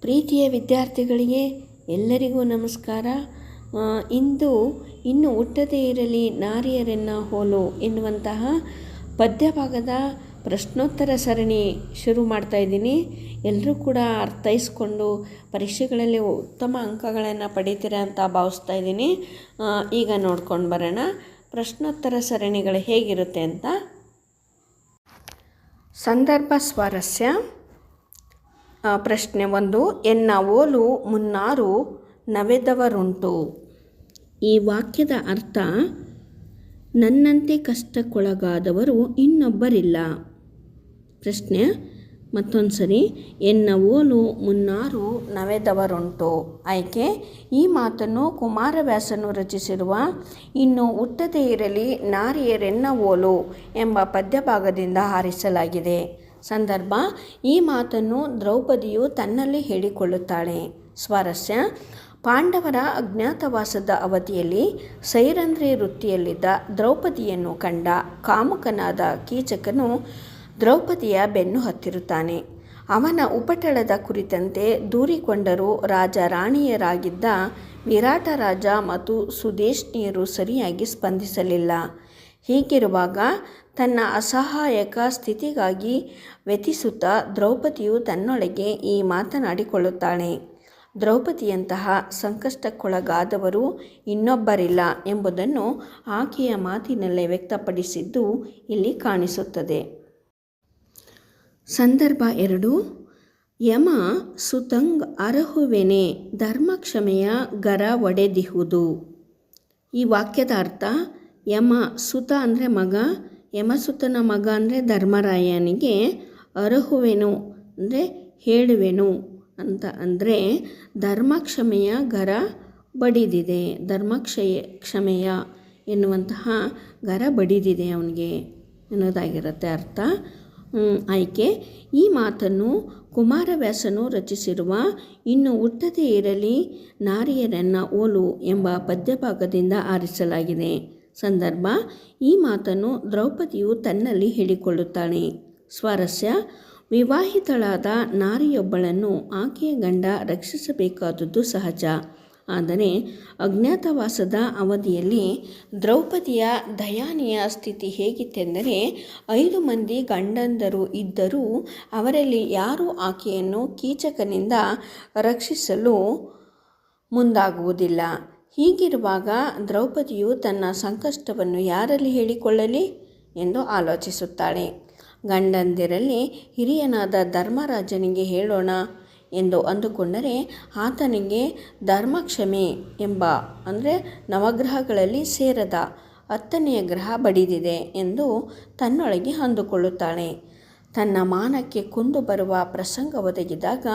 ಪ್ರೀತಿಯ ವಿದ್ಯಾರ್ಥಿಗಳಿಗೆ ಎಲ್ಲರಿಗೂ ನಮಸ್ಕಾರ. ಇಂದು ಇನ್ನು ಹುಟ್ಟದೇ ಇರಲಿ ನಾರಿಯರೆನ್ನ ಹೋಲು ಎನ್ನುವಂತಹ ಪದ್ಯಭಾಗದ ಪ್ರಶ್ನೋತ್ತರ ಸರಣಿ ಶುರು ಮಾಡ್ತಾ ಇದ್ದೀನಿ. ಎಲ್ಲರೂ ಕೂಡ ಅರ್ಥೈಸ್ಕೊಂಡು ಪರೀಕ್ಷೆಗಳಲ್ಲಿ ಉತ್ತಮ ಅಂಕಗಳನ್ನು ಪಡೀತೀರ ಅಂತ ಭಾವಿಸ್ತಾ ಇದ್ದೀನಿ. ಈಗ ನೋಡ್ಕೊಂಡು ಬರೋಣ. ಪ್ರಶ್ನೋತ್ತರ ಸರಣಿಗಳು ಹೇಗಿರುತ್ತೆ ಅಂತ. ಸಂದರ್ಭ ಸ್ವಾರಸ್ಯ. ಪ್ರಶ್ನೆ ಒಂದು. ಎನ್ನ ಓಲು ಮುನ್ನಾರು ನವೆದವರುಂಟು. ಈ ವಾಕ್ಯದ ಅರ್ಥ, ನನ್ನಂತೆ ಕಷ್ಟಕ್ಕೊಳಗಾದವರು ಇನ್ನೊಬ್ಬರಿಲ್ಲ. ಪ್ರಶ್ನೆ ಮತ್ತೊಂದು ಸರಿ ಎನ್ನ ಓಲು ಮುನ್ನಾರು ನವೆದವರುಂಟು. ಆಯ್ಕೆ, ಈ ಮಾತನ್ನು ಕುಮಾರವ್ಯಾಸನು ರಚಿಸಿರುವ, ಇನ್ನು ಹುಟ್ಟದೇ ಇರಲಿ ನಾರಿಯರೆನ್ನ ಓಲು ಎಂಬ ಪದ್ಯಭಾಗದಿಂದ ಆರಿಸಲಾಗಿದೆ ಸಂದರ್ಭ, ಈ ಮಾತನ್ನು ದ್ರೌಪದಿಯು ತನ್ನಲ್ಲಿ ಹೇಳಿಕೊಳ್ಳುತ್ತಾಳೆ. ಸ್ವಾರಸ್ಯ, ಪಾಂಡವರ ಅಜ್ಞಾತವಾಸದ ಅವಧಿಯಲ್ಲಿ ಸೈರಂಧ್ರಿ ವೃತ್ತಿಯಲ್ಲಿದ್ದ ದ್ರೌಪದಿಯನ್ನು ಕಂಡ ಕಾಮುಕನಾದ ಕೀಚಕನು ದ್ರೌಪದಿಯ ಬೆನ್ನು ಹತ್ತಿರುತ್ತಾನೆ. ಅವನ ಉಪಟಳದ ಕುರಿತಂತೆ ದೂರಿಕೊಂಡರೂ ರಾಜ ರಾಣಿಯರಾಗಿದ್ದ ವಿರಾಟ ರಾಜ ಮತ್ತು ಸುದೇಶ್ನಿಯರು ಸರಿಯಾಗಿ ಸ್ಪಂದಿಸಲಿಲ್ಲ. ಹೀಗಿರುವಾಗ ತನ್ನ ಅಸಹಾಯಕ ಸ್ಥಿತಿಗಾಗಿ ವ್ಯತಿಸುತ್ತಾ ದ್ರೌಪದಿಯು ತನ್ನೊಳಗೆ ಈ ಮಾತನಾಡಿಕೊಳ್ಳುತ್ತಾಳೆ. ದ್ರೌಪದಿಯಂತಹ ಸಂಕಷ್ಟಕ್ಕೊಳಗಾದವರು ಇನ್ನೊಬ್ಬರಿಲ್ಲ ಎಂಬುದನ್ನು ಆಕೆಯ ಮಾತಿನಲ್ಲೇ ವ್ಯಕ್ತಪಡಿಸಿದ್ದು ಇಲ್ಲಿ ಕಾಣಿಸುತ್ತದೆ. ಸಂದರ್ಭ ಎರಡು. ಯಮ ಸುತಂಗ್ ಅರಹುವೆನೆ ಧರ್ಮಕ್ಷಮೆಯ ಗರ ಒಡೆದಿಹುದು. ಈ ವಾಕ್ಯದ ಅರ್ಥ ಯಮ ಸುತ ಅಂದರೆ ಮಗ ಯಮಸುತನ ಮಗ ಅಂದರೆ ಧರ್ಮರಾಯನಿಗೆ ಅರಹುವೆನು ಅಂದರೆ ಹೇಳುವೆನು ಅಂತ ಅಂದರೆ ಧರ್ಮಕ್ಷಮೆಯ ಗರ ಬಡಿದಿದೆ, ಧರ್ಮಕ್ಷಯ ಕ್ಷಮೆಯ ಎನ್ನುವಂತಹ ಗರ ಬಡಿದಿದೆ ಅವನಿಗೆ ಅನ್ನೋದಾಗಿರುತ್ತೆ ಅರ್ಥ. ಆಯ್ಕೆ. ಈ ಮಾತನ್ನು ಕುಮಾರವ್ಯಾಸನು ರಚಿಸಿರುವ ಇನ್ನು ಹುಟ್ಟದೇ ಇರಲಿ ನಾರಿಯರನ್ನ ಓಲು ಎಂಬ ಪದ್ಯಭಾಗದಿಂದ ಆರಿಸಲಾಗಿದೆ. ಸಂದರ್ಭ, ಈ ಮಾತನ್ನು ದ್ರೌಪದಿಯು ತನ್ನಲ್ಲಿ ಹೇಳಿಕೊಳ್ಳುತ್ತಾಳೆ ಸ್ವಾರಸ್ಯ, ವಿವಾಹಿತಳಾದ ನಾರಿಯೊಬ್ಬಳನ್ನು ಆಕೆಯ ಗಂಡ ರಕ್ಷಿಸಬೇಕಾದದ್ದು ಸಹಜ. ಆದರೆ ಅಜ್ಞಾತವಾಸದ ಅವಧಿಯಲ್ಲಿ ದ್ರೌಪದಿಯ ದಯಾನೀಯ ಸ್ಥಿತಿ ಹೇಗಿತ್ತೆಂದರೆ, ಐದು ಮಂದಿ ಗಂಡಂದರು ಇದ್ದರೂ ಅವರಲ್ಲಿ ಯಾರೂ ಆಕೆಯನ್ನು ಕೀಚಕನಿಂದ ರಕ್ಷಿಸಲು ಮುಂದಾಗುವುದಿಲ್ಲ. ಹೀಗಿರುವಾಗ ದ್ರೌಪದಿಯು ತನ್ನ ಸಂಕಷ್ಟವನ್ನು ಯಾರಲ್ಲಿ ಹೇಳಿಕೊಳ್ಳಲಿ? ಎಂದು ಆಲೋಚಿಸುತ್ತಾಳೆ. ಗಂಡಂದಿರಲ್ಲಿ ಹಿರಿಯನಾದ ಧರ್ಮರಾಜನಿಗೆ ಹೇಳೋಣ ಎಂದು ಅಂದುಕೊಂಡರೆ, ಆತನಿಗೆ ಧರ್ಮಕ್ಷಮೆ ಎಂಬ, ಅಂದರೆ ನವಗ್ರಹಗಳಲ್ಲಿ ಸೇರದ ಹತ್ತನೆಯ ಗ್ರಹ ಬಡಿದಿದೆ ಎಂದು ತನ್ನೊಳಗೆ ಅಂದುಕೊಳ್ಳುತ್ತಾಳೆ. ತನ್ನ ಮಾನಕ್ಕೆ ಕುಂದು ಬರುವ ಪ್ರಸಂಗ ಒದಗಿದಾಗ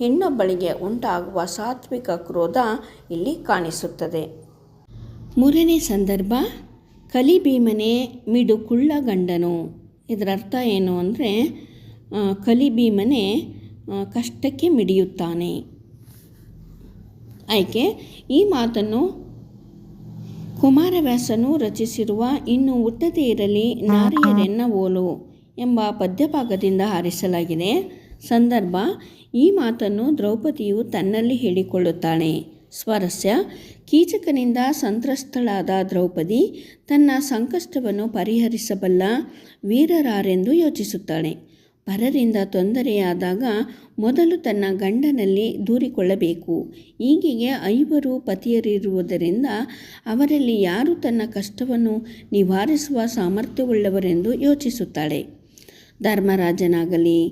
ಹೆಣ್ಣೊಬ್ಬಳಿಗೆ ಉಂಟಾಗುವ ಸಾತ್ವಿಕ ಕ್ರೋಧ ಇಲ್ಲಿ ಕಾಣಿಸುತ್ತದೆ. ಮೂರನೇ ಸಂದರ್ಭ, ಕಲಿಭೀಮನೇ ಮಿಡುಕುಳ್ಳ ಗಂಡನು ಇದರ ಅರ್ಥ ಏನು ಅಂದರೆ ಕಲಿಭೀಮನೆ ಕಷ್ಟಕ್ಕೆ ಮಿಡಿಯುತ್ತಾನೆ. ಆಯ್ಕೆ, ಈ ಮಾತನ್ನು ಕುಮಾರವ್ಯಾಸನು ರಚಿಸಿರುವ ಇನ್ನು ಹುಟ್ಟದೇ ಇರಲಿ ನಾರಿಯರೆನ್ನ ಓಲು. ಎಂಬ ಪದ್ಯಭಾಗದಿಂದ ಹಾರಿಸಲಾಗಿದೆ. ಸಂದರ್ಭ, ಈ ಮಾತನ್ನು ದ್ರೌಪದಿಯು ತನ್ನಲ್ಲಿ ಹೇಳಿಕೊಳ್ಳುತ್ತಾಳೆ. ಸ್ವರಸ್ಯ, ಕೀಚಕನಿಂದ ಸಂತ್ರಸ್ತಳಾದ ದ್ರೌಪದಿ ತನ್ನ ಸಂಕಷ್ಟವನ್ನು ಪರಿಹರಿಸಬಲ್ಲ ವೀರರಾರೆಂದು ಯೋಚಿಸುತ್ತಾಳೆ. ಪರರಿಂದ ತೊಂದರೆಯಾದಾಗ ಮೊದಲು ತನ್ನ ಗಂಡನಲ್ಲಿ ದೂರಿಕೊಳ್ಳಬೇಕು. ಈಗಿಗೆ ಐವರು ಪತಿಯರಿರುವುದರಿಂದ ಅವರಲ್ಲಿ ಯಾರು ತನ್ನ ಕಷ್ಟವನ್ನು ನಿವಾರಿಸುವ ಸಾಮರ್ಥ್ಯವುಳ್ಳವರೆಂದು ಯೋಚಿಸುತ್ತಾಳೆ. ಧರ್ಮರಾಜನಾಗಲಿ,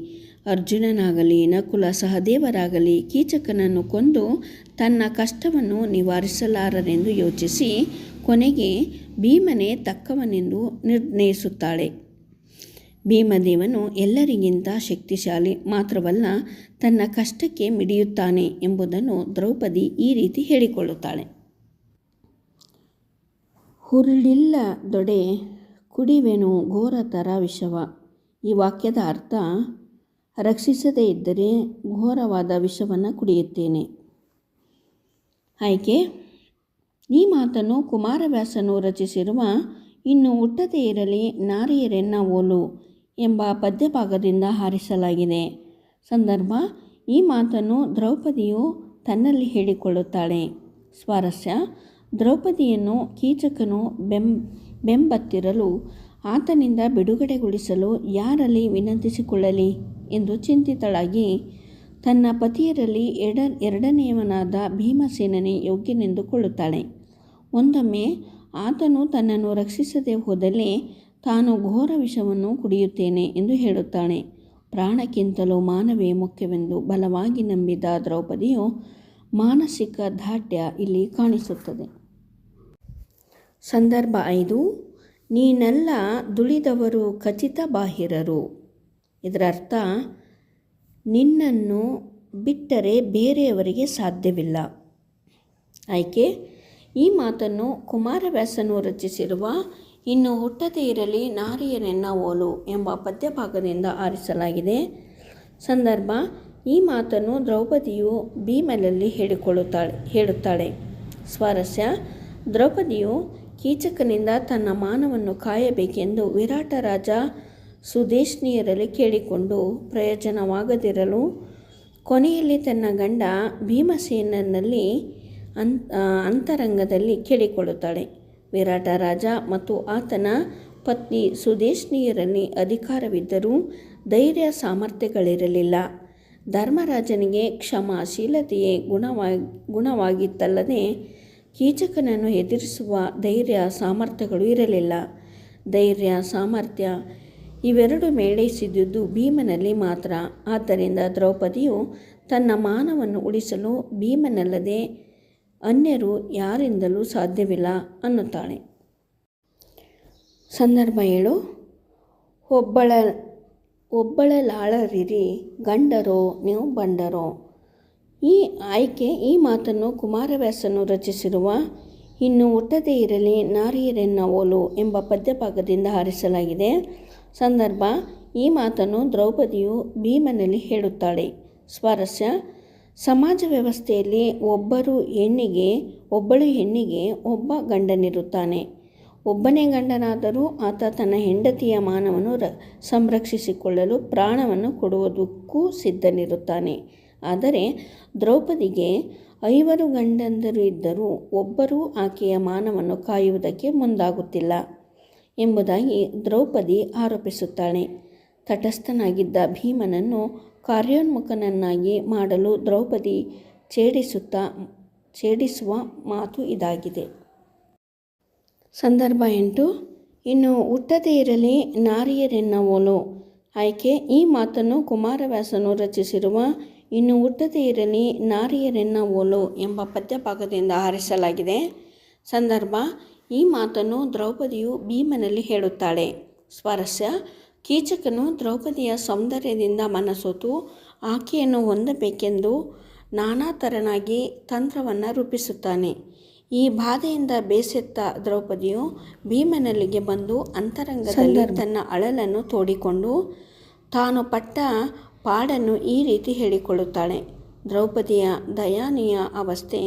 ಅರ್ಜುನನಾಗಲಿ, ನಕುಲ ಸಹದೇವರಾಗಲಿ, ಕೀಚಕನನ್ನು ಕೊಂದು ತನ್ನ ಕಷ್ಟವನ್ನು ನಿವಾರಿಸಲಾರರೆಂದು ಯೋಚಿಸಿ ಕೊನೆಗೆ ಭೀಮನೇ ತಕ್ಕವನೆಂದು ನಿರ್ಣಯಿಸುತ್ತಾಳೆ. ಭೀಮದೇವನು ಎಲ್ಲರಿಗಿಂತ ಶಕ್ತಿಶಾಲಿ, ಮಾತ್ರವಲ್ಲ ತನ್ನ ಕಷ್ಟಕ್ಕೆ ಮಿಡಿಯುತ್ತಾನೆ ಎಂಬುದನ್ನು ದ್ರೌಪದಿ ಈ ರೀತಿ ಹೇಳಿಕೊಳ್ಳುತ್ತಾಳೆ. ಹುರುಳಿಲ್ಲ ದೊಡೆ, ಕುಡಿವೆನು ಘೋರತರ ವಿಷವ. ಈ ವಾಕ್ಯದ ಅರ್ಥ, ರಕ್ಷಿಸದೇ ಇದ್ದರೆ ಘೋರವಾದ ವಿಷವನ್ನು ಕುಡಿಯುತ್ತೇನೆ. ಆಯ್ಕೆ, ಈ ಮಾತನ್ನು ಕುಮಾರವ್ಯಾಸನು ರಚಿಸಿರುವ, ಇನ್ನು ಹುಟ್ಟದೇ ಇರಲಿ ನಾರಿಯರೆನ್ನ ಓಲು ಎಂಬ ಪದ್ಯಭಾಗದಿಂದ ಹಾರಿಸಲಾಗಿದೆ. ಸಂದರ್ಭ, ಈ ಮಾತನ್ನು ದ್ರೌಪದಿಯು ತನ್ನಲ್ಲಿ ಹೇಳಿಕೊಳ್ಳುತ್ತಾಳೆ. ಸ್ವಾರಸ್ಯ, ದ್ರೌಪದಿಯನ್ನು ಕೀಚಕನು ಬೆಂ, ಬೆಂಬತ್ತಿರಲು ಆತನಿಂದ ಬಿಡುಗಡೆಗೊಳಿಸಲು ಯಾರಲ್ಲಿ ವಿನಂತಿಸಿಕೊಳ್ಳಲಿ? ಎಂದು ಚಿಂತಿತಳಾಗಿ, ತನ್ನ ಪತಿಯರಲ್ಲಿ ಎಡ, ಎರಡನೆಯವನಾದ ಭೀಮಸೇನನೇ ಯೋಗ್ಯನೆಂದುಕೊಳ್ಳುತ್ತಾಳೆ. ಒಂದೊಮ್ಮೆ ಆತನು ತನ್ನನ್ನು ರಕ್ಷಿಸದೆ ಹೋದಲ್ಲಿ ತಾನು ಘೋರ ವಿಷವನ್ನು ಕುಡಿಯುತ್ತೇನೆ ಎಂದು ಹೇಳುತ್ತಾಳೆ. ಪ್ರಾಣಕ್ಕಿಂತಲೂ ಮಾನವೇ ಮುಖ್ಯವೆಂದು ಬಲವಾಗಿ ನಂಬಿದ ದ್ರೌಪದಿಯು ಮಾನಸಿಕ ದಾಢ್ಯ ಇಲ್ಲಿ ಕಾಣಿಸುತ್ತದೆ. ಸಂದರ್ಭ ಐದು. ನೀನೆಲ್ಲ ದುಳಿದವರು ಖಚಿತ ಬಾಹಿರರು. ಇದರರ್ಥ, ನಿನ್ನನ್ನು ಬಿಟ್ಟರೆ ಬೇರೆಯವರಿಗೆ ಸಾಧ್ಯವಿಲ್ಲ. ಆಯ್ಕೆ, ಈ ಮಾತನ್ನು ಕುಮಾರವ್ಯಾಸನು ರಚಿಸಿರುವ ಇನ್ನು ಹುಟ್ಟದೇ ಇರಲಿ ನಾರಿಯರೆನ್ನ ಓಲು ಎಂಬ ಪದ್ಯಭಾಗದಿಂದ ಆರಿಸಲಾಗಿದೆ. ಸಂದರ್ಭ, ಈ ಮಾತನ್ನು ದ್ರೌಪದಿಯು ಭೀಮಲಲ್ಲಿ ಹೇಳಿಕೊಳ್ಳುತ್ತಾಳೆ, ಹೇಳುತ್ತಾಳೆ. ಸ್ವಾರಸ್ಯ, ದ್ರೌಪದಿಯು ಕೀಚಕನಿಂದ ತನ್ನ ಮಾನವನ್ನು ಕಾಯಬೇಕೆಂದು ವಿರಾಟ ರಾಜ ಸುದೇಶ್ನಿಯರಲ್ಲಿ ಕೇಳಿಕೊಂಡು ಪ್ರಯೋಜನವಾಗದಿರಲು ಕೊನೆಯಲ್ಲಿ ತನ್ನ ಗಂಡ ಭೀಮಸೇನಲ್ಲಿ ಅನ್ ಅಂತರಂಗದಲ್ಲಿ ಕೇಳಿಕೊಳ್ಳುತ್ತಾಳೆ. ವಿರಾಟ ರಾಜ ಮತ್ತು ಆತನ ಪತ್ನಿ ಸುದೇಶ್ನಿಯರಲ್ಲಿ ಅಧಿಕಾರವಿದ್ದರೂ ಧೈರ್ಯ ಸಾಮರ್ಥ್ಯಗಳಿರಲಿಲ್ಲ. ಧರ್ಮರಾಜನಿಗೆ ಕ್ಷಮಾಶೀಲತೆಯೇ ಗುಣವಾಗಿ ಗುಣವಾಗಿತ್ತಲ್ಲದೆ ಕೀಚಕನನ್ನು ಎದುರಿಸುವ ಧೈರ್ಯ, ಸಾಮರ್ಥ್ಯಗಳು ಇರಲಿಲ್ಲ. ಧೈರ್ಯ, ಸಾಮರ್ಥ್ಯ ಇವೆರಡು ಮೇಳೈಸಿದ್ದುದು ಭೀಮನಲ್ಲಿ ಮಾತ್ರ. ಆದ್ದರಿಂದ ದ್ರೌಪದಿಯು ತನ್ನ ಮಾನವನ್ನು ಉಳಿಸಲು ಭೀಮನಲ್ಲದೆ ಅನ್ಯರು ಯಾರಿಂದಲೂ ಸಾಧ್ಯವಿಲ್ಲ ಅನ್ನುತ್ತಾಳೆ. ಸಂದರ್ಭ ಏಳು. ಒಬ್ಬಳ, ಒಬ್ಬಳಲಾಳರಿರಿ ಗಂಡರೋ, ನೀವು ಬಂಡರೋ. ಈ ಆಯ್ಕೆ, ಈ ಮಾತನ್ನು ಕುಮಾರವ್ಯಾಸನು ರಚಿಸಿರುವ ಇನ್ನು ಹುಟ್ಟದೇ ಇರಲಿ ನಾರಿಯರೆನ್ನ ಓಲು ಎಂಬ ಪದ್ಯಭಾಗದಿಂದ ಹಾರಿಸಲಾಗಿದೆ. ಸಂದರ್ಭ, ಈ ಮಾತನ್ನು ದ್ರೌಪದಿಯು ಭೀಮನಲ್ಲಿ ಹೇಳುತ್ತಾಳೆ. ಸ್ವಾರಸ್ಯ, ಸಮಾಜ ವ್ಯವಸ್ಥೆಯಲ್ಲಿ ಒಬ್ಬರು ಹೆಣ್ಣಿಗೆ, ಒಬ್ಬಳು ಹೆಣ್ಣಿಗೆ ಒಬ್ಬ ಗಂಡನಿರುತ್ತಾನೆ. ಒಬ್ಬನೇ ಗಂಡನಾದರೂ ಆತ ತನ್ನ ಹೆಂಡತಿಯ ಮಾನವನ್ನು ರ, ಸಂರಕ್ಷಿಸಿಕೊಳ್ಳಲು ಪ್ರಾಣವನ್ನು ಕೊಡುವುದಕ್ಕೂ ಸಿದ್ಧನಿರುತ್ತಾನೆ. ಆದರೆ ದ್ರೌಪದಿಗೆ ಐವರು ಗಂಡಂದರು ಇದ್ದರೂ ಒಬ್ಬರೂ ಆಕೆಯ ಮಾನವನ್ನು ಕಾಯುವುದಕ್ಕೆ ಮುಂದಾಗುತ್ತಿಲ್ಲ ಎಂಬುದಾಗಿ ದ್ರೌಪದಿ ಆರೋಪಿಸುತ್ತಾಳೆ. ತಟಸ್ಥನಾಗಿದ್ದ ಭೀಮನನ್ನು ಕಾರ್ಯೋನ್ಮುಖನನ್ನಾಗಿ ಮಾಡಲು ದ್ರೌಪದಿ ಛೇಡಿಸುತ್ತಾ, ಛೇಡಿಸುವ ಮಾತು ಇದಾಗಿದೆ. ಸಂದರ್ಭ ಎಂಟು. ಇನ್ನು ಹುಟ್ಟದೇ ಇರಲಿ, ನಾರಿಯರೆನ್ನವೋಲು. ಆಯ್ಕೆ, ಈ ಮಾತನ್ನು ಕುಮಾರವ್ಯಾಸನು ರಚಿಸಿರುವ ಇನ್ನು ಹುಟ್ಟದೇ ಇರಲಿ ನಾರಿಯರೆನ್ನ ಓಲು ಎಂಬ ಪದ್ಯಭಾಗದಿಂದ ಆರಿಸಲಾಗಿದೆ. ಸಂದರ್ಭ ಈ ಮಾತನ್ನು ದ್ರೌಪದಿಯು ಭೀಮನಲ್ಲಿ ಹೇಳುತ್ತಾಳೆ. ಸ್ವಾರಸ್ಯ ಕೀಚಕನು ದ್ರೌಪದಿಯ ಸೌಂದರ್ಯದಿಂದ ಮನಸೋತು ಆಕೆಯನ್ನು ಹೊಂದಬೇಕೆಂದು ನಾನಾ ತರನಾಗಿ ತಂತ್ರವನ್ನು ರೂಪಿಸುತ್ತಾನೆ. ಈ ಬಾಧೆಯಿಂದ ಬೇಸೆತ್ತ ದ್ರೌಪದಿಯು ಭೀಮನಲ್ಲಿಗೆ ಬಂದು ಅಂತರಂಗದಲ್ಲಿ ತನ್ನ ಅಳಲನ್ನು ತೋಡಿಕೊಂಡು ತಾನು ಪಟ್ಟ ಪಾಡನ್ನು ಈ ರೀತಿ ಹೇಳಿಕೊಳ್ಳುತ್ತಾಳೆ ದ್ರೌಪದಿಯ ದಯಾನೀಯ ಅವಸ್ಥೆ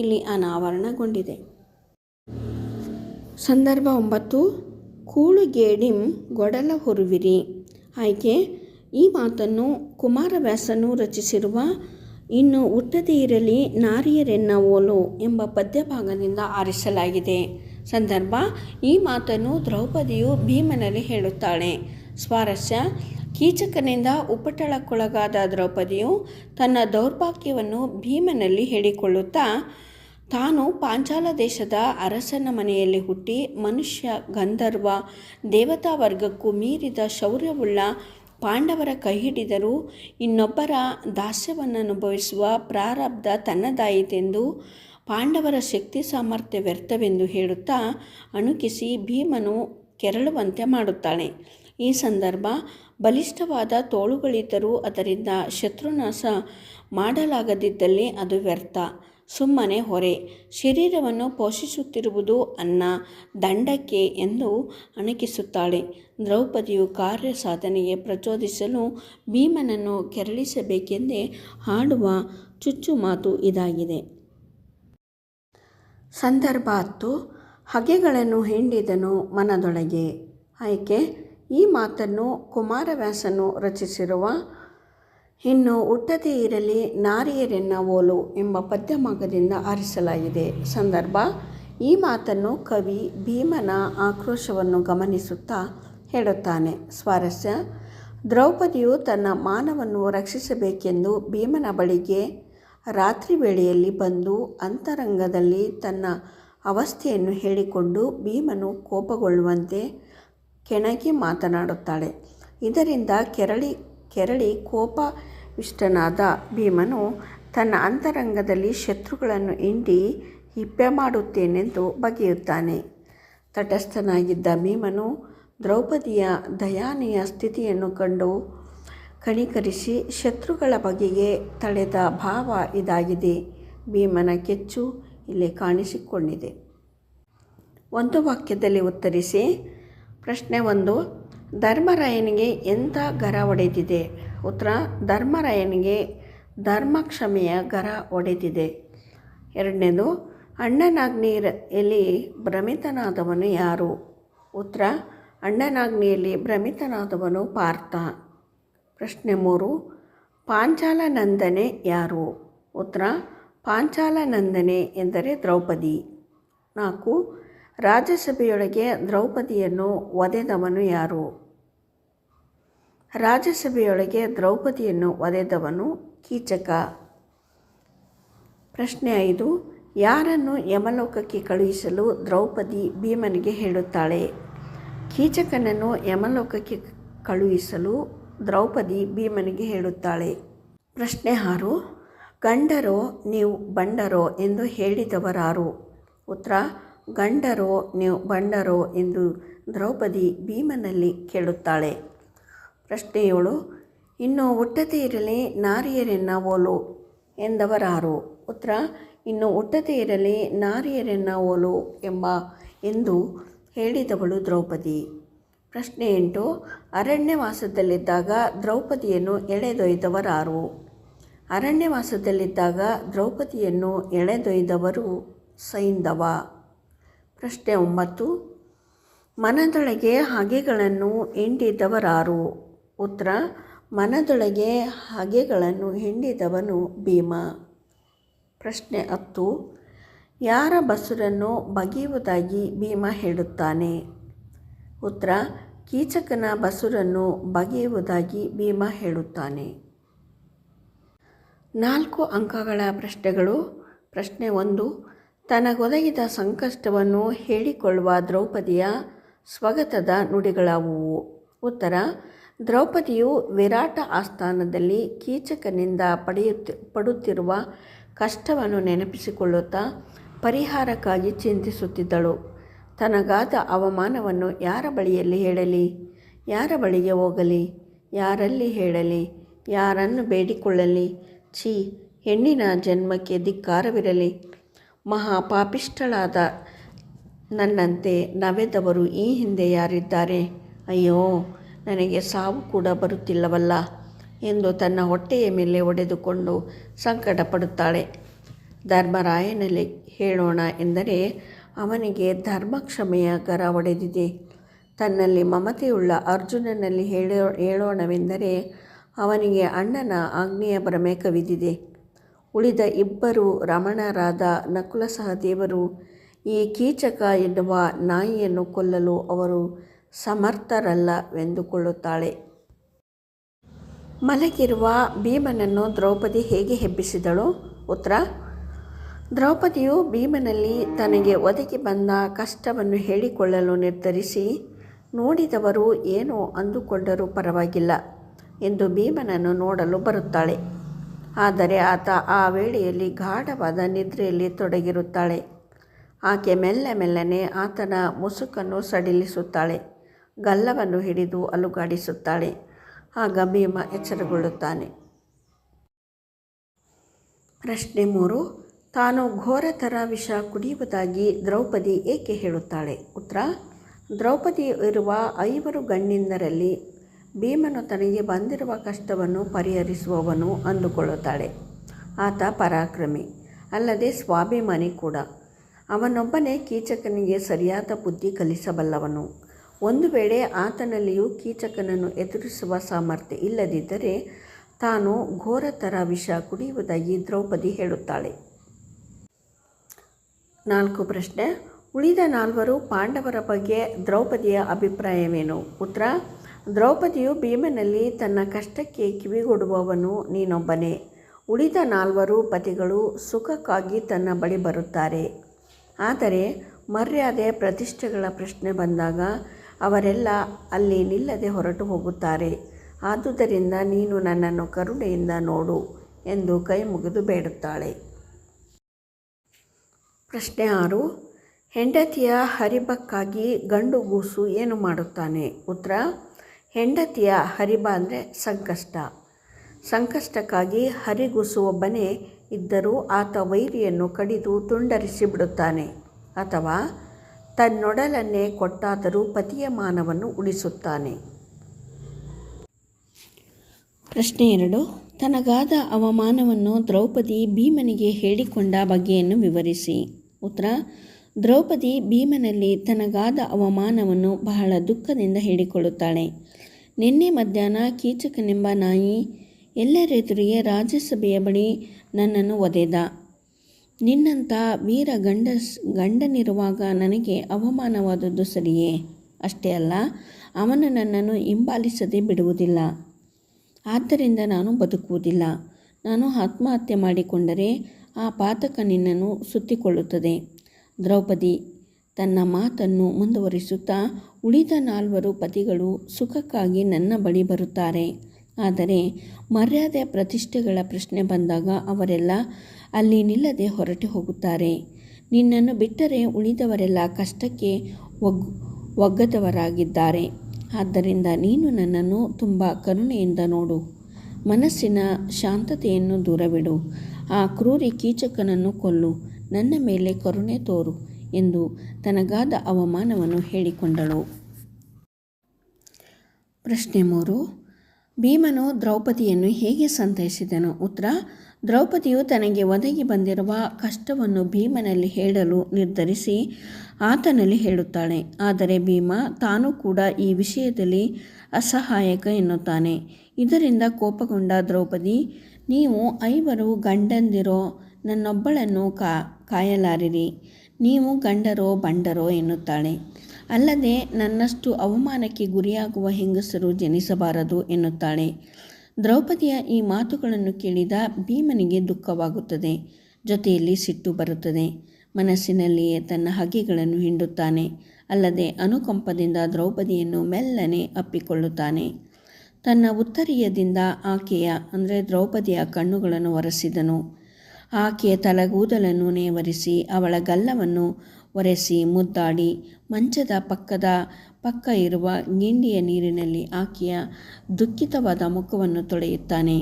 ಇಲ್ಲಿ ಅನಾವರಣಗೊಂಡಿದೆ. ಸಂದರ್ಭ ಒಂಬತ್ತು ಕೂಳುಗೇಡಿಂ ಗೊಡಲ ಹುರುವಿರಿ. ಆಯ್ಕೆ, ಈ ಮಾತನ್ನು ಕುಮಾರವ್ಯಾಸನು ರಚಿಸಿರುವ ಇನ್ನು ಇರಲಿ ನಾರಿಯರೆನ್ನ ಓಲು ಎಂಬ ಪದ್ಯಭಾಗದಿಂದ ಆರಿಸಲಾಗಿದೆ. ಸಂದರ್ಭ, ಈ ಮಾತನ್ನು ದ್ರೌಪದಿಯು ಭೀಮನಲ್ಲಿ ಹೇಳುತ್ತಾಳೆ, ಸ್ವಾರಸ್ಯ ಕೀಚಕನಿಂದ ಉಪಟಳಕ್ಕೊಳಗಾದ ದ್ರೌಪದಿಯು ತನ್ನ ದೌರ್ಭಾಗ್ಯವನ್ನು ಭೀಮನಲ್ಲಿ ಹೇಳಿಕೊಳ್ಳುತ್ತಾ, ತಾನು ಪಾಂಚಾಲ ದೇಶದ ಅರಸನ ಮನೆಯಲ್ಲಿ ಹುಟ್ಟಿ ಮನುಷ್ಯ ಗಂಧರ್ವ ದೇವತಾ ವರ್ಗಕ್ಕೂ ಮೀರಿದ ಶೌರ್ಯವುಳ್ಳ ಪಾಂಡವರ ಕೈ ಹಿಡಿದರೂ ಇನ್ನೊಬ್ಬರ ದಾಸ್ಯವನ್ನು ಅನುಭವಿಸುವ ಪ್ರಾರಬ್ಧ ತನ್ನದಾಯಿತೆಂದು ಪಾಂಡವರ ಶಕ್ತಿ ಸಾಮರ್ಥ್ಯ ವ್ಯರ್ಥವೆಂದು ಹೇಳುತ್ತಾ ಅಣುಕಿಸಿ ಭೀಮನು ಕೆರಳುವಂತೆ ಮಾಡುತ್ತಾಳೆ. ಈ ಸಂದರ್ಭ ಬಲಿಷ್ಠವಾದ ತೋಳುಗಳಿದ್ದರೂ ಅದರಿಂದ ಶತ್ರುನಾಶ ಮಾಡಲಾಗದಿದ್ದಲ್ಲಿ ಅದು ವ್ಯರ್ಥ. ಸುಮ್ಮನೆ ಹೊರೆ. ಶರೀರವನ್ನು ಪೋಷಿಸುತ್ತಿರುವುದು ಅನ್ನ, ದಂಡಕ್ಕೆ ಎಂದು ಅಣಕಿಸುತ್ತಾಳೆ. ದ್ರೌಪದಿಯು ಕಾರ್ಯ ಸಾಧನೆಗೆ ಪ್ರಚೋದಿಸಲು ಭೀಮನನ್ನು ಕೆರಳಿಸಬೇಕೆಂದೇ ಹಾಡುವ ಚುಚ್ಚು ಮಾತು ಇದಾಗಿದೆ. ಸಂದರ್ಭ ಹತ್ತು. ಹಗೆಗಳನ್ನು ಹಿಂಡಿದನು ಮನದೊಳಗೆ. ಆಯ್ಕೆ ಈ ಮಾತನ್ನು ಕುಮಾರವ್ಯಾಸನು ರಚಿಸಿರುವ, ಇನ್ನು ಹುಟ್ಟದೇ ಇರಲಿ ನಾರಿಯರೆನ್ನ ಓಲು ಎಂಬ ಪದ್ಯಮಾಗದಿಂದ ಆರಿಸಲಾಗಿದೆ. ಸಂದರ್ಭ, ಈ ಮಾತನ್ನು ಕವಿ ಭೀಮನ ಆಕ್ರೋಶವನ್ನು ಗಮನಿಸುತ್ತಾ ಹೇಳುತ್ತಾನೆ. ಸ್ವಾರಸ್ಯ, ದ್ರೌಪದಿಯು ತನ್ನ ಮಾನವನ್ನು ರಕ್ಷಿಸಬೇಕೆಂದು ಭೀಮನ ಬಳಿಗೆ ರಾತ್ರಿ ವೇಳೆಯಲ್ಲಿ ಬಂದು ಅಂತರಂಗದಲ್ಲಿ ತನ್ನ ಅವಸ್ಥೆಯನ್ನು ಹೇಳಿಕೊಂಡು ಭೀಮನು ಕೋಪಗೊಳ್ಳುವಂತೆ ಕೆಣಕಿ ಮಾತನಾಡುತ್ತಾಳೆ. ಇದರಿಂದ ಕೆರಳಿ ಕೆರಳಿ ಕೋಪವಿಷ್ಟನಾದ ಭೀಮನು ತನ್ನ ಅಂತರಂಗದಲ್ಲಿ ಶತ್ರುಗಳನ್ನು ಹಿಂಡಿ ಹಿಪ್ಪೆ ಮಾಡುತ್ತೇನೆಂದು ಬಗೆಯುತ್ತಾನೆ. ತಟಸ್ಥನಾಗಿದ್ದ ಭೀಮನು ದ್ರೌಪದಿಯ ದಯಾನೀಯ ಸ್ಥಿತಿಯನ್ನು ಕಂಡು ಕಣಿಕರಿಸಿ ಶತ್ರುಗಳ ಬಗೆಗೆ ತಳೆದ ಭಾವ ಇದಾಗಿದೆ. ಭೀಮನ ಕೆಚ್ಚು ಇಲ್ಲಿ ಕಾಣಿಸಿಕೊಂಡಿದೆ. ಒಂದು ವಾಕ್ಯದಲ್ಲಿ ಉತ್ತರಿಸಿ ಪ್ರಶ್ನೆ ಒಂದು, ಧರ್ಮರಾಯನಿಗೆ ಎಂಥ ಗರ ಒಡೆದಿದೆ? ಉತ್ತರ, ಧರ್ಮರಾಯನಿಗೆ ಧರ್ಮಕ್ಷಮೆಯ ಗರ ಒಡೆದಿದೆ. ಎರಡನೇದು, ಅಣ್ಣನಾಗ್ನಿಯಲ್ಲಿ ಭ್ರಮಿತನಾದವನು ಯಾರು? ಉತ್ತರ, ಅಣ್ಣನಾಗ್ನಿಯಲ್ಲಿ ಭ್ರಮಿತನಾದವನು ಪಾರ್ಥ. ಪ್ರಶ್ನೆ ಮೂರು ಪಾಂಚಾಲ ನಂದನೆ ಯಾರು? ಉತ್ತರ ಪಾಂಚಾಲ ನಂದನೆ ಎಂದರೆ ದ್ರೌಪದಿ. ನಾಲ್ಕು ರಾಜ್ಯಸಭೆಯೊಳಗೆ ದ್ರೌಪದಿಯನ್ನು ಒದೆದವನು ಯಾರು? ರಾಜ್ಯಸಭೆಯೊಳಗೆ ದ್ರೌಪದಿಯನ್ನು ಒದೆದವನು ಕೀಚಕ. ಪ್ರಶ್ನೆ ಐದು, ಯಾರನ್ನು ಯಮಲೋಕಕ್ಕೆ ಕಳುಹಿಸಲು ದ್ರೌಪದಿ ಭೀಮನಿಗೆ ಹೇಳುತ್ತಾಳೆ? ಕೀಚಕನನ್ನು ಯಮಲೋಕಕ್ಕೆ ಕಳುಹಿಸಲು ದ್ರೌಪದಿ ಭೀಮನಿಗೆ ಹೇಳುತ್ತಾಳೆ. ಪ್ರಶ್ನೆ ಆರು, ಗಂಡರೋ ನೀವು ಬಂಡರೋ ಎಂದು ಹೇಳಿದವರಾರು? ಉತ್ತರ ಗಂಡರೋ, ನೀವು ಬಂಡರೋ ಎಂದು ದ್ರೌಪದಿ ಭೀಮನಲ್ಲಿ ಕೇಳುತ್ತಾಳೆ. ಪ್ರಶ್ನೆಯೋಳು ಇನ್ನು ಹುಟ್ಟದೇ ಇರಲಿ, ನಾರಿಯರೆನ್ನ ಓಲು ಎಂದವರಾರು? ಉತ್ತರ, ಇನ್ನು ಹುಟ್ಟದೇ ಇರಲಿ, ನಾರಿಯರೆನ್ನ ಓಲು ಎಂಬ ಎಂದು ಹೇಳಿದವಳು ದ್ರೌಪದಿ. ಪ್ರಶ್ನೆ ಎಂಟು, ಅರಣ್ಯವಾಸದಲ್ಲಿದ್ದಾಗ ದ್ರೌಪದಿಯನ್ನು ಎಳೆದೊಯ್ದವರಾರು? ಅರಣ್ಯವಾಸದಲ್ಲಿದ್ದಾಗ ದ್ರೌಪದಿಯನ್ನು ಎಳೆದೊಯ್ದವರು ಸೈಂಧವ ಪ್ರಶ್ನೆ ಒಂಬತ್ತು. ಮನದೊಳಗೆ ಹಗೆಗಳನ್ನು ಹಿಂಡಿದವರಾರು? ಉತ್ತರ, ಮನದೊಳಗೆ ಹಗೆಗಳನ್ನು ಹಿಂಡಿದವನು ಭೀಮ. ಪ್ರಶ್ನೆ ಹತ್ತು. ಯಾರ ಬಸುರನ್ನು ಬಗೆಯುವುದಾಗಿ ಭೀಮ ಹೇಳುತ್ತಾನೆ? ಉತ್ತರ, ಕೀಚಕನ ಬಸುರನ್ನು ಬಗೆಯುವುದಾಗಿ ಭೀಮ ಹೇಳುತ್ತಾನೆ. ನಾಲ್ಕು ಅಂಕಗಳ ಪ್ರಶ್ನೆಗಳು. ಪ್ರಶ್ನೆ ಒಂದು. ತನಗೊದಗಿದ ಸಂಕಷ್ಟವನ್ನು ಹೇಳಿಕೊಳ್ಳುವ ದ್ರೌಪದಿಯ ಸ್ವಗತದ ನುಡಿಗಳಾವುವು? ಉತ್ತರ, ದ್ರೌಪದಿಯು ವಿರಾಟ ಆಸ್ಥಾನದಲ್ಲಿ ಕೀಚಕನಿಂದ ಪಡೆಯುತ್ತಿ, ಪಡುತ್ತಿರುವ ಕಷ್ಟವನ್ನು ನೆನಪಿಸಿಕೊಳ್ಳುತ್ತಾ ಪರಿಹಾರಕ್ಕಾಗಿ ಚಿಂತಿಸುತ್ತಿದ್ದಳು. ತನಗಾದ ಅವಮಾನವನ್ನು ಯಾರ ಬಳಿಯಲ್ಲಿ ಹೇಳಲಿ? ಯಾರ ಬಳಿಗೆ ಹೋಗಲಿ? ಯಾರಲ್ಲಿ ಹೇಳಲಿ? ಯಾರನ್ನು ಬೇಡಿಕೊಳ್ಳಲಿ? ಛೀ, ಹೆಣ್ಣಿನ ಜನ್ಮಕ್ಕೆ ಧಿಕ್ಕಾರವಿರಲಿ. ಮಹಾಪಾಪಿಷ್ಟಳಾದ ನನ್ನಂತೆ ನವೆದವರು ಈ ಹಿಂದೆ ಯಾರಿದ್ದಾರೆ? ಅಯ್ಯೋ, ನನಗೆ ಸಾವು ಕೂಡ ಬರುತ್ತಿಲ್ಲವಲ್ಲ ಎಂದು ತನ್ನ ಹೊಟ್ಟೆಯ ಮೇಲೆ ಒಡೆದುಕೊಂಡು ಸಂಕಟ ಪಡುತ್ತಾಳೆ ಧರ್ಮರಾಯನಲ್ಲಿ ಹೇಳೋಣ ಎಂದರೆ, ಅವನಿಗೆ ಧರ್ಮಕ್ಷಮೆಯ ಗರ ಒಡೆದಿದೆ. ತನ್ನಲ್ಲಿ ಮಮತೆಯುಳ್ಳ ಅರ್ಜುನನಲ್ಲಿ ಹೇಳೋ, ಹೇಳೋಣವೆಂದರೆ, ಅವನಿಗೆ ಅಣ್ಣನ ಆಗ್ನೇಯ ಭ್ರಮೆ ಕವಿದಿದೆ. ಉಳಿದ ಇಬ್ಬರು ರಮಣರಾದ ನಕುಲ ಸಹದೇವರು ಈ ಕೀಚಕ ಎನ್ನುವ ನಾಯಿಯನ್ನು ಕೊಲ್ಲಲು ಅವರು ಸಮರ್ಥರಲ್ಲವೆಂದುಕೊಳ್ಳುತ್ತಾಳೆ. ಮಲಗಿರುವ ಭೀಮನನ್ನು ದ್ರೌಪದಿ ಹೇಗೆ ಹೆಬ್ಬಿಸಿದಳು? ಉತ್ತರ, ದ್ರೌಪದಿಯು ಭೀಮನಲ್ಲಿ ತನಗೆ ಒದಗಿ ಬಂದ ಕಷ್ಟವನ್ನು ಹೇಳಿಕೊಳ್ಳಲು ನಿರ್ಧರಿಸಿ, ನೋಡಿದವರು ಏನೋ ಅಂದುಕೊಂಡರೂ ಪರವಾಗಿಲ್ಲ ಎಂದು ಭೀಮನನ್ನು ನೋಡಲು ಬರುತ್ತಾಳೆ. ಆದರೆ ಆತ ಆ ವೇಳೆಯಲ್ಲಿ ಗಾಢವಾದ ನಿದ್ರೆಯಲ್ಲಿ ತೊಡಗಿರುತ್ತಾಳೆ. ಆಕೆ ಮೆಲ್ಲ ಮೆಲ್ಲನೆ ಆತನ ಮುಸುಕನ್ನು ಸಡಿಲಿಸುತ್ತಾಳೆ, ಗಲ್ಲವನ್ನು ಹಿಡಿದು ಅಲುಗಾಡಿಸುತ್ತಾಳೆ. ಆಗ ಭೀಮ ಎಚ್ಚರಗೊಳ್ಳುತ್ತಾನೆ. ಪ್ರಶ್ನೆ ಮೂರು, ತಾನು ಘೋರತರ ವಿಷ ಕುಡಿಯುವುದಾಗಿ ದ್ರೌಪದಿ ಏಕೆ ಹೇಳುತ್ತಾಳೆ? ಉತ್ತರ, ದ್ರೌಪದಿ ಇರುವ ಐವರು ಗಣ್ಯಂದರಲ್ಲಿ ಭೀಮನು ತನಗೆ ಬಂದಿರುವ ಕಷ್ಟವನ್ನು ಪರಿಹರಿಸುವವನು ಅಂದುಕೊಳ್ಳುತ್ತಾಳೆ. ಆತ ಪರಾಕ್ರಮಿ, ಅಲ್ಲದೆ ಸ್ವಾಭಿಮಾನಿ ಕೂಡ. ಅವನೊಬ್ಬನೇ ಕೀಚಕನಿಗೆ ಸರಿಯಾದ ಬುದ್ಧಿ ಕಲಿಸಬಲ್ಲವನು. ಒಂದು ವೇಳೆ ಆತನಲ್ಲಿಯೂ ಕೀಚಕನನ್ನು ಎದುರಿಸುವ ಸಾಮರ್ಥ್ಯ ಇಲ್ಲದಿದ್ದರೆ ತಾನು ಘೋರತರ ವಿಷ ಕುಡಿಯುವುದಾಗಿ ದ್ರೌಪದಿ ಹೇಳುತ್ತಾಳೆ. ನಾಲ್ಕು ಪ್ರಶ್ನೆ. ಉಳಿದ ನಾಲ್ವರು ಪಾಂಡವರ ಬಗ್ಗೆ ದ್ರೌಪದಿಯ ಅಭಿಪ್ರಾಯವೇನು? ಉತ್ತರ ದ್ರೌಪದಿಯು ಭೀಮನಲ್ಲಿ ತನ್ನ ಕಷ್ಟಕ್ಕೆ ಕಿವಿಗೊಡುವವನು ನೀನೊಬ್ಬನೇ. ಉಳಿದ ನಾಲ್ವರು ಪತಿಗಳು ಸುಖಕ್ಕಾಗಿ ತನ್ನ ಬಳಿ ಬರುತ್ತಾರೆ. ಆದರೆ ಮರ್ಯಾದೆ ಪ್ರತಿಷ್ಠೆಗಳ ಪ್ರಶ್ನೆ ಬಂದಾಗ ಅವರೆಲ್ಲ ಅಲ್ಲಿ ನಿಲ್ಲದೆ ಹೊರಟು ಹೋಗುತ್ತಾರೆ. ಆದುದರಿಂದ ನೀನು ನನ್ನನ್ನು ಕರುಣೆಯಿಂದ ನೋಡು ಎಂದು ಕೈ ಮುಗಿದು ಬೇಡುತ್ತಾಳೆ. ಪ್ರಶ್ನೆ ಆರು, ಹೆಂಡತಿಯ ಹರಿಬಕ್ಕಾಗಿ ಗಂಡು ಗೂಸು ಏನು ಮಾಡುತ್ತಾನೆ? ಉತ್ತರ ಹೆಂಡತಿಯ ಹರಿಬ ಅಂದರೆ ಸಂಕಷ್ಟ. ಸಂಕಷ್ಟಕ್ಕಾಗಿ ಹರಿಗುಸುವೊಬ್ಬನೇ ಇದ್ದರೂ ಆತ ವೈರಿಯನ್ನು ಕಡಿದು ತುಂಡರಿಸಿ ಬಿಡುತ್ತಾನೆ. ಅಥವಾ ತನ್ನೊಡಲನ್ನೇ ಕೊಟ್ಟಾದರೂ ಪತಿಯ ಮಾನವನ್ನು ಉಳಿಸುತ್ತಾನೆ. ಪ್ರಶ್ನೆ ಎರಡು. ತನಗಾದ ಅವಮಾನವನ್ನು ದ್ರೌಪದಿ ಭೀಮನಿಗೆ ಹೇಳಿಕೊಂಡ ಬಗೆಯನ್ನು ವಿವರಿಸಿ. ಉತ್ತರ. ದ್ರೌಪದಿ ಭೀಮನಲ್ಲಿ ತನಗಾದ ಅವಮಾನವನ್ನು ಬಹಳ ದುಃಖದಿಂದ ಹೇಳಿಕೊಳ್ಳುತ್ತಾಳೆ. ನಿನ್ನೆ ಮಧ್ಯಾಹ್ನ ಕೀಚಕನೆಂಬ ನಾಯಿ ಎಲ್ಲರೆದುರಿಗೆ ರಾಜ್ಯಸಭೆಯ ಬಳಿ ನನ್ನನ್ನು ಒದೆದ. ನಿನ್ನಂಥ ವೀರ ಗಂಡ, ಗಂಡನಿರುವಾಗ ನನಗೆ ಅವಮಾನವಾದದ್ದು ಸರಿಯೇ? ಅಷ್ಟೇ ಅಲ್ಲ, ಅವನು ನನ್ನನ್ನು ಹಿಂಬಾಲಿಸದೆ ಬಿಡುವುದಿಲ್ಲ. ಆದ್ದರಿಂದ ನಾನು ಬದುಕುವುದಿಲ್ಲ. ನಾನು ಆತ್ಮಹತ್ಯೆ ಮಾಡಿಕೊಂಡರೆ ಆ ಪಾತಕ ನಿನ್ನನ್ನು ಸುತ್ತಿಕೊಳ್ಳುತ್ತದೆ. ದ್ರೌಪದಿ ತನ್ನ ಮಾತನ್ನು ಮುಂದುವರಿಸುತ್ತಾ ಉಳಿದ ನಾಲ್ವರು ಪತಿಗಳು ಸುಖಕ್ಕಾಗಿ ನನ್ನ ಬಳಿ ಬರುತ್ತಾರೆ. ಆದರೆ ಮರ್ಯಾದೆ ಪ್ರತಿಷ್ಠೆಗಳ ಪ್ರಶ್ನೆ ಬಂದಾಗ ಅವರೆಲ್ಲ ಅಲ್ಲಿ ನಿಲ್ಲದೆ ಹೊರಟು ಹೋಗುತ್ತಾರೆ. ನಿನ್ನನ್ನು ಬಿಟ್ಟರೆ ಉಳಿದವರೆಲ್ಲ ಕಷ್ಟಕ್ಕೆ ಒಗ್, ಒಗ್ಗದವರಾಗಿದ್ದಾರೆ. ಆದ್ದರಿಂದ ನೀನು ನನ್ನನ್ನು ತುಂಬ ಕರುಣೆಯಿಂದ ನೋಡು. ಮನಸ್ಸಿನ ಶಾಂತತೆಯನ್ನು ದೂರವಿಡು. ಆ ಕ್ರೂರಿ ಕೀಚಕನನ್ನು ಕೊಲ್ಲು. ನನ್ನ ಮೇಲೆ ಕರುಣೆ ತೋರು. ಎಂದು ತನಗಾದ ಅವಮಾನವನ್ನು ಹೇಳಿಕೊಂಡಳು. ಪ್ರಶ್ನೆ ಮೂರು. ಭೀಮನು ದ್ರೌಪದಿಯನ್ನು ಹೇಗೆ ಸಂತೈಸಿದನು? ಉತ್ತರ. ದ್ರೌಪದಿಯು ತನಗೆ ಒದಗಿ ಬಂದಿರುವ ಕಷ್ಟವನ್ನು ಭೀಮನಲ್ಲಿ ಹೇಳಲು ನಿರ್ಧರಿಸಿ ಆತನಲ್ಲಿ ಹೇಳುತ್ತಾಳೆ. ಆದರೆ ಭೀಮ ತಾನು ಕೂಡ ಈ ವಿಷಯದಲ್ಲಿ ಅಸಹಾಯಕ ಎನ್ನುತ್ತಾನೆ. ಇದರಿಂದ ಕೋಪಗೊಂಡ ದ್ರೌಪದಿ, ನೀವು ಐವರು ಗಂಡಂದಿರೋ ನನ್ನೊಬ್ಬಳನ್ನು ಕಾ, ಕಾಯಲಾರಿರಿ. ನೀವು ಗಂಡರೋ ಬಂಡರೋ ಎನ್ನುತ್ತಾಳೆ. ಅಲ್ಲದೆ ನನ್ನಷ್ಟು ಅವಮಾನಕ್ಕೆ ಗುರಿಯಾಗುವ ಹೆಂಗಸರು ಜನಿಸಬಾರದು ಎನ್ನುತ್ತಾಳೆ. ದ್ರೌಪದಿಯ ಈ ಮಾತುಗಳನ್ನು ಕೇಳಿದ ಭೀಮನಿಗೆ ದುಃಖವಾಗುತ್ತದೆ. ಜೊತೆಯಲ್ಲಿ ಸಿಟ್ಟು ಬರುತ್ತದೆ. ಮನಸ್ಸಿನಲ್ಲಿಯೇ ತನ್ನ ಹಗೆಗಳನ್ನು ಹಿಂಡುತ್ತಾನೆ. ಅಲ್ಲದೆ ಅನುಕಂಪದಿಂದ ದ್ರೌಪದಿಯನ್ನು ಮೆಲ್ಲನೆ ಅಪ್ಪಿಕೊಳ್ಳುತ್ತಾನೆ. ತನ್ನ ಉತ್ತರೀಯದಿಂದ ಆಕೆಯ, ಅಂದರೆ ದ್ರೌಪದಿಯ ಕಣ್ಣುಗಳನ್ನು ಒರೆಸಿದನು. ಆಕೆಯ ತಲೆಗೂದಲನ್ನು ನೇವರಿಸಿ ಅವಳ ಗಲ್ಲವನ್ನು ಒರೆಸಿ ಮುದ್ದಾಡಿ ಮಂಚದ ಪಕ್ಕದ ಪಕ್ಕ ಇರುವ ಗಿಂಡಿಯ ನೀರಿನಲ್ಲಿ ಆಕೆಯ ದುಃಖಿತವಾದ ಮುಖವನ್ನು ತೊಳೆಯುತ್ತಾನೆ.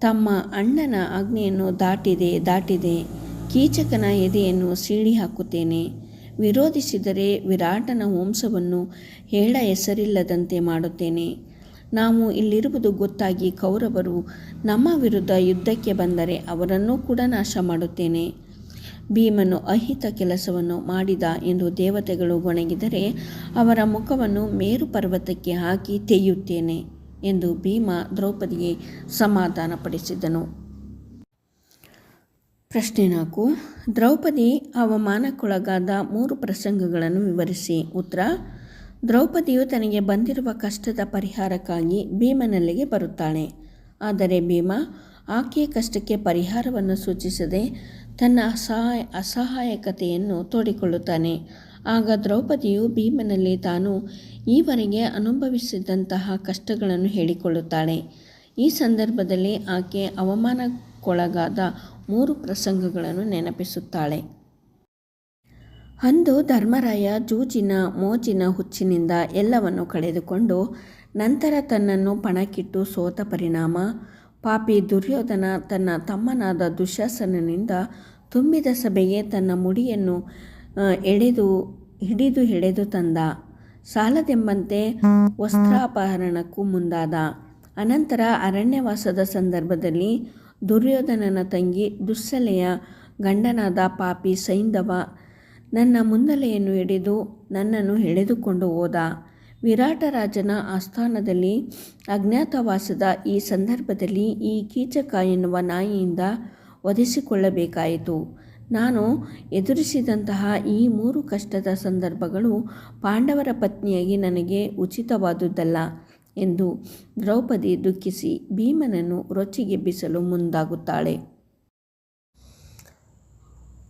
ತಮ್ಮ ಅಣ್ಣನ ಆಜ್ಞೆಯನ್ನು ದಾಟಿದೆ ದಾಟಿದೆ. ಕೀಚಕನ ಎದೆಯನ್ನು ಸೀಳಿ ಹಾಕುತ್ತೇನೆ. ವಿರೋಧಿಸಿದರೆ ವಿರಾಟನ ವಂಶವನ್ನು ಹೇಳ ಹೆಸರಿಲ್ಲದಂತೆ ಮಾಡುತ್ತೇನೆ. ನಾವು ಇಲ್ಲಿರುವುದು ಗೊತ್ತಾಗಿ ಕೌರವರು ನಮ್ಮ ವಿರುದ್ಧ ಯುದ್ಧಕ್ಕೆ ಬಂದರೆ ಅವರನ್ನೂ ಕೂಡ ನಾಶ ಮಾಡುತ್ತೇನೆ. ಭೀಮನು ಅಹಿತ ಕೆಲಸವನ್ನು ಮಾಡಿದ ಎಂದು ದೇವತೆಗಳು ಗೊಣಗಿದರೆ ಅವರ ಮುಖವನ್ನು ಮೇರು ಪರ್ವತಕ್ಕೆ ಹಾಕಿ ತೆಯ್ಯುತ್ತೇನೆ ಎಂದು ಭೀಮ ದ್ರೌಪದಿಗೆ ಸಮಾಧಾನಪಡಿಸಿದನು ಪ್ರಶ್ನೆ ನಾಲ್ಕು. ದ್ರೌಪದಿ ಅವಮಾನಕ್ಕೊಳಗಾದ ಮೂರು ಪ್ರಸಂಗಗಳನ್ನು ವಿವರಿಸಿ. ಉತ್ತರ ದ್ರೌಪದಿಯು ತನಗೆ ಬಂದಿರುವ ಕಷ್ಟದ ಪರಿಹಾರಕ್ಕಾಗಿ ಭೀಮನಲ್ಲಿಗೆ ಬರುತ್ತಾಳೆ. ಆದರೆ ಭೀಮ, ಆಕೆಯ ಕಷ್ಟಕ್ಕೆ ಪರಿಹಾರವನ್ನು ಸೂಚಿಸದೆ ತನ್ನ ಅಸಹಾಯ, ಅಸಹಾಯಕತೆಯನ್ನು ತೋಡಿಕೊಳ್ಳುತ್ತಾನೆ. ಆಗ ದ್ರೌಪದಿಯು ಭೀಮನಲ್ಲಿ ತಾನು ಈವರೆಗೆ ಅನುಭವಿಸಿದಂತಹ ಕಷ್ಟಗಳನ್ನು ಹೇಳಿಕೊಳ್ಳುತ್ತಾಳೆ. ಈ ಸಂದರ್ಭದಲ್ಲಿ ಆಕೆ ಅವಮಾನಕ್ಕೊಳಗಾದ ಮೂರು ಪ್ರಸಂಗಗಳನ್ನು ನೆನಪಿಸುತ್ತಾಳೆ. ಅಂದು ಧರ್ಮರಾಯ ಜೂಜಿನ ಮೋಜಿನ ಹುಚ್ಚಿನಿಂದ ಎಲ್ಲವನ್ನು ಕಳೆದುಕೊಂಡು ನಂತರ ತನ್ನನ್ನು ಪಣಕ್ಕಿಟ್ಟು ಸೋತ ಪರಿಣಾಮ, ಪಾಪಿ ದುರ್ಯೋಧನ ತನ್ನ ತಮ್ಮನಾದ ದುಶಾಸನನಿಂದ ತುಂಬಿದ ಸಭೆಗೆ ತನ್ನ ಮುಡಿಯನ್ನು ಎಳೆದು, ಹಿಡಿದು ಎಳೆದು ತಂದ. ಸಾಲದೆಂಬಂತೆ ವಸ್ತ್ರಾಪಹರಣಕ್ಕೂ ಮುಂದಾದ. ಅನಂತರ ಅರಣ್ಯವಾಸದ ಸಂದರ್ಭದಲ್ಲಿ ದುರ್ಯೋಧನನ ತಂಗಿ ದುಸ್ಸಲೆಯ ಗಂಡನಾದ ಪಾಪಿ ಸೈಂಧವ ನನ್ನ ಮುನ್ನಲೆಯನ್ನು ಹಿಡಿದು ನನ್ನನ್ನು ಎಳೆದುಕೊಂಡು ಹೋದ. ವಿರಾಟರಾಜನ ಆಸ್ಥಾನದಲ್ಲಿ ಅಜ್ಞಾತವಾಸದ ಈ ಸಂದರ್ಭದಲ್ಲಿ ಈ ಕೀಚಕ ಎನ್ನುವ ನಾಯಿಯಿಂದ ವಧಿಸಿಕೊಳ್ಳಬೇಕಾಯಿತು. ನಾನು ಎದುರಿಸಿದಂತಹ ಈ ಮೂರು ಕಷ್ಟದ ಸಂದರ್ಭಗಳು ಪಾಂಡವರ ಪತ್ನಿಯಾಗಿ ನನಗೆ ಉಚಿತವಾದುದಲ್ಲ ಎಂದು ದ್ರೌಪದಿ ದುಃಖಿಸಿ ಭೀಮನನ್ನು ರೊಚ್ಚಿಗೆಬ್ಬಿಸಲು ಮುಂದಾಗುತ್ತಾಳೆ.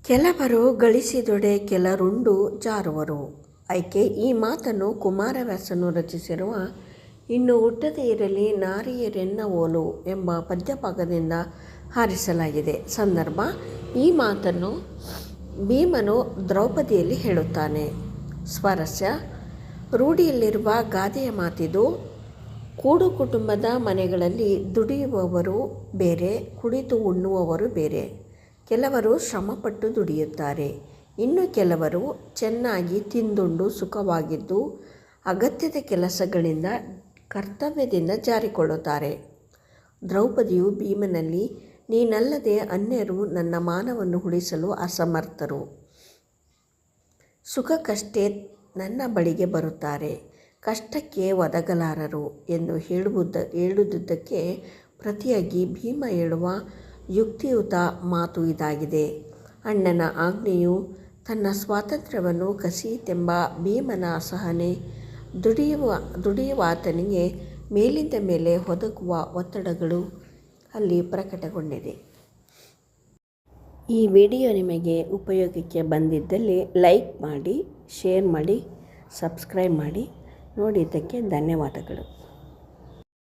ಕೆಲವರು ಗಳಿಸಿದೊಡೆ ಕೆಲರುಂಡು ಜಾರುವರು. ಆಯ್ಕೆ ಈ ಮಾತನ್ನು ಕುಮಾರವ್ಯಾಸನು ರಚಿಸಿರುವ, ಇನ್ನು ಹುಟ್ಟದೇ ಇರಲಿ ನಾರಿಯರೆನ್ನವೋಲು ಎಂಬ ಪದ್ಯಭಾಗದಿಂದ ಹಾರಿಸಲಾಗಿದೆ. ಸಂದರ್ಭ, ಈ ಮಾತನ್ನು ಭೀಮನು ದ್ರೌಪದಿಯಲ್ಲಿ ಹೇಳುತ್ತಾನೆ. ಸ್ವಾರಸ್ಯ, ರೂಢಿಯಲ್ಲಿರುವ ಗಾದೆಯ ಮಾತಿದು, ಕೂಡು ಕುಟುಂಬದ ಮನೆಗಳಲ್ಲಿ ದುಡಿಯುವವರು ಬೇರೆ ಕುಡಿತು ಉಣ್ಣುವವರು ಬೇರೆ. ಕೆಲವರು ಶ್ರಮಪಟ್ಟು ದುಡಿಯುತ್ತಾರೆ. ಇನ್ನು ಕೆಲವರು ಚೆನ್ನಾಗಿ ತಿಂದುಂಡು ಸುಖವಾಗಿದ್ದು ಅಗತ್ಯದ ಕೆಲಸಗಳಿಂದ ಕರ್ತವ್ಯದಿಂದ ಜಾರಿಕೊಳ್ಳುತ್ತಾರೆ. ದ್ರೌಪದಿಯು ಭೀಮನಲ್ಲಿ, ನೀನಲ್ಲದೆ ಅನ್ಯರು ನನ್ನ ಮಾನವನ್ನು ಉಳಿಸಲು ಅಸಮರ್ಥರು. ಸುಖಕ್ಕಷ್ಟೇ ನನ್ನ ಬಳಿಗೆ ಬರುತ್ತಾರೆ. ಕಷ್ಟಕ್ಕೆ ಒದಗಲಾರರು ಎಂದು ಹೇಳುವುದ ಹೇಳುವುದಕ್ಕೆ ಪ್ರತಿಯಾಗಿ ಭೀಮ ಹೇಳುವ ಯುಕ್ತಿಯುತ ಮಾತು ಇದಾಗಿದೆ. ಅಣ್ಣನ ಆಜ್ಞೆಯು ತನ್ನ ಸ್ವಾತಂತ್ರ್ಯವನ್ನು ಕಸಿಯಿತೆಂಬ ಭೀಮನ ಸಹನೆ. ದುಡಿಯುವ, ದುಡಿಯುವಾತನಿಗೆ ಮೇಲಿಂದ ಮೇಲೆ ಒದಗುವ ಒತ್ತಡಗಳು ಅಲ್ಲಿ ಪ್ರಕಟಗೊಂಡಿದೆ. ಈ ವಿಡಿಯೋ ನಿಮಗೆ ಉಪಯೋಗಕ್ಕೆ ಬಂದಿದ್ದಲ್ಲಿ ಲೈಕ್ ಮಾಡಿ, ಶೇರ್ ಮಾಡಿ, ಸಬ್ಸ್ಕ್ರೈಬ್ ಮಾಡಿ. ನೋಡಿದ್ದಕ್ಕೆ ಧನ್ಯವಾದಗಳು.